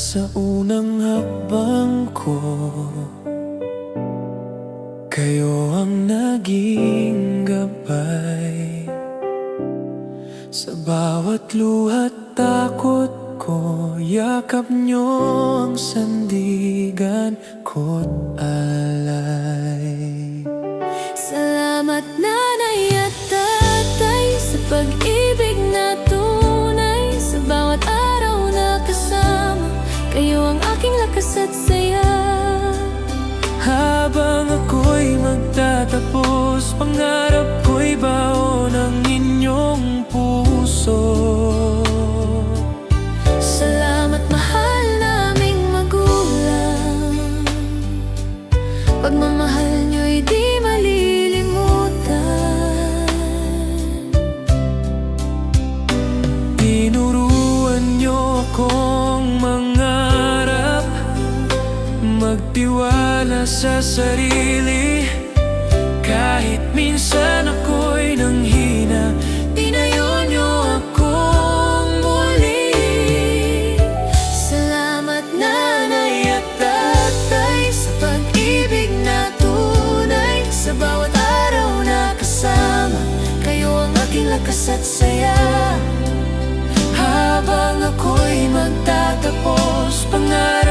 sa unang hakbang ko Kayo ang naging gabay. Sa bawat luhat takot ko Yakap nyo ang sandigan ko't alay Kayo ang aking lakas at saya Magtiwala sa sarili. Kahit minsan ako'y nanghina Tinayo niyo akong muli. Salamat nanay at Sa pag-ibig na tunay. Sa bawat araw na kasama Kayo ang aking lakas at saya. Habang ako'y magtatapos Pangarap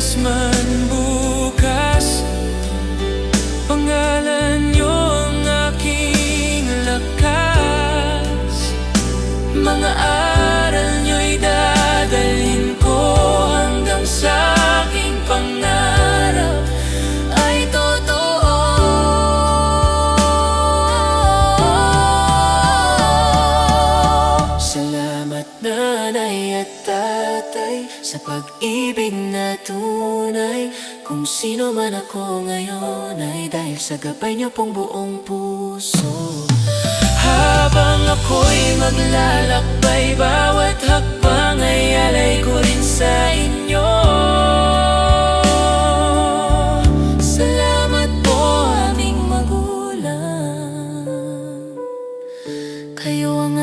Jasmine nanay at tatay Sa pag-ibig na tunay. Kung sino man ako ngayon Ay dahil sa gabay niyo pong buong puso. Habang ako'y maglalakbay Bawat hakbang ay alay ko rin sa inyo. Salamat po aming magulang. Kayo ang